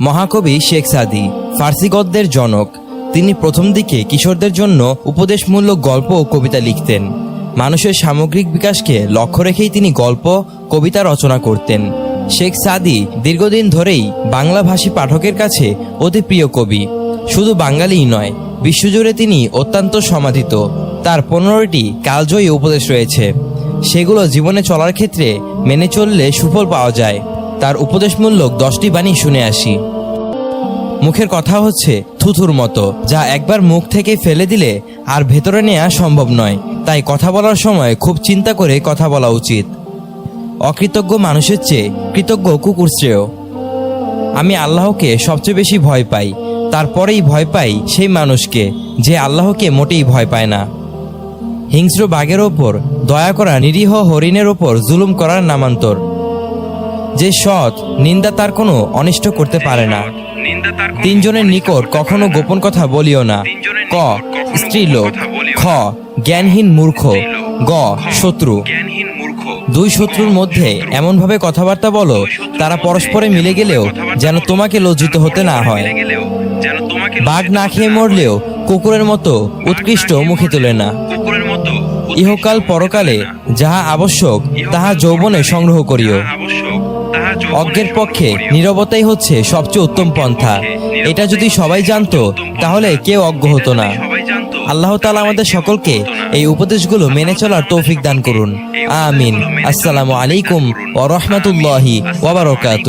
মহাকবি শেখ সাদি, ফার্সি গদ্যের জনক। তিনি প্রথম দিকে কিশোরদের জন্য উপদেশমূলক গল্প ও কবিতা লিখতেন। মানুষের সামগ্রিক বিকাশকে লক্ষ্য রেখেই তিনি গল্প, কবিতা রচনা করতেন। শেখ সাদি দীর্ঘদিন ধরেই বাংলাভাষী পাঠকের কাছে অতি প্রিয় কবি। শুধু বাঙালিই নয়, বিশ্বজুড়ে তিনি অত্যন্ত সমাধিত। তার পনেরোটি কালজয়ী উপদেশ রয়েছে। সেগুলো জীবনে চলার ক্ষেত্রে মেনে চললে সুফল পাওয়া যায়। তার উপদেশমূলক দশটি বাণী শুনে আসি। মুখের কথা হচ্ছে থুথুর মতো, যা একবার মুখ থেকে ফেলে দিলে আর ভেতরে নেওয়া সম্ভব নয়। তাই কথা বলার সময় খুব চিন্তা করে কথা বলা উচিত। অকৃতজ্ঞ মানুষের চেয়ে কৃতজ্ঞ কুকুর শ্রেয়। আমি আল্লাহকে সবচেয়ে বেশি ভয় পাই, তারপরেই ভয় পাই সেই মানুষকে, যে আল্লাহকে মোটেই ভয় পায় না। হিংস্র বাঘের ওপর দয়া করা নিরীহ হরিণের ওপর জুলুম করার নামান্তর। যে সৎ নিন্দা তার কোনো অনিষ্ট করতে পারে না। তিনজনের নিকট কখনো গোপন কথা বলিও না। ক স্ত্রীলোক খ, জ্ঞানহীন মূর্খ। গ, শত্রু। দুই শত্রুর মধ্যে এমনভাবে কথাবার্তা বলো, তারা পরস্পরে মিলে গেলেও যেন তোমাকে লজ্জিত হতে না হয়। বাঘ না খেয়ে মরলেও কুকুরের মতো উৎকৃষ্ট মুখে তোলে না। ইহকাল পরকালে যাহা আবশ্যক, তাহা যৌবনে সংগ্রহ করিও। অজ্ঞের পক্ষে নিরবতাই হচ্ছে সবচেয়ে উত্তম পন্থা। এটা যদি সবাই জানতো, তাহলে কেউ অজ্ঞ হতো না। আল্লাহ তালা আমাদের সকলকে এই উপদেশগুলো মেনে চলার তৌফিক দান করুন। আমিন। আসসালামু আলাইকুম ও রহমতুল্লাহি ওবরকাত